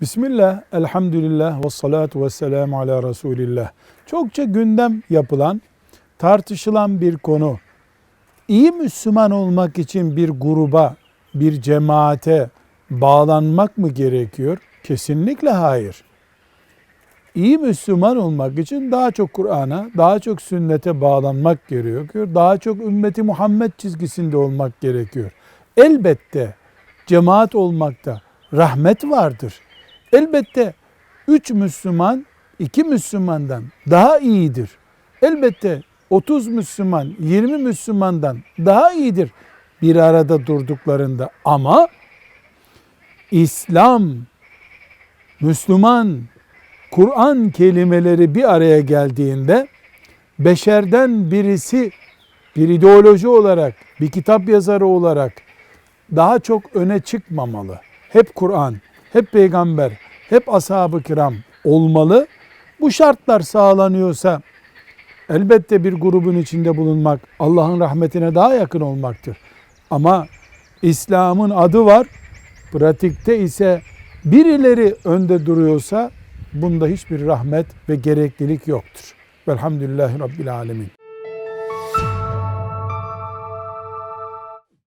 Bismillah, elhamdülillah ve salatu ve selamu ala Resulillah. Çokça gündem yapılan, tartışılan bir konu. İyi Müslüman olmak için bir gruba, bir cemaate bağlanmak mı gerekiyor? Kesinlikle hayır. İyi Müslüman olmak için daha çok Kur'an'a, daha çok sünnete bağlanmak gerekiyor. Daha çok ümmeti Muhammed çizgisinde olmak gerekiyor. Elbette cemaat olmakta rahmet vardır. Elbette üç Müslüman iki Müslümandan daha iyidir. Elbette 30 Müslüman 20 Müslümandan daha iyidir bir arada durduklarında ama İslam, Müslüman, Kur'an kelimeleri bir araya geldiğinde beşerden birisi bir ideoloji olarak, bir kitap yazarı olarak daha çok öne çıkmamalı. Hep Kur'an, hep peygamber, hep ashab-ı kiram olmalı. Bu şartlar sağlanıyorsa elbette bir grubun içinde bulunmak Allah'ın rahmetine daha yakın olmaktır. Ama İslam'ın adı var. Pratikte ise birileri önde duruyorsa bunda hiçbir rahmet ve gereklilik yoktur. Velhamdülillahi Rabbil Alemin.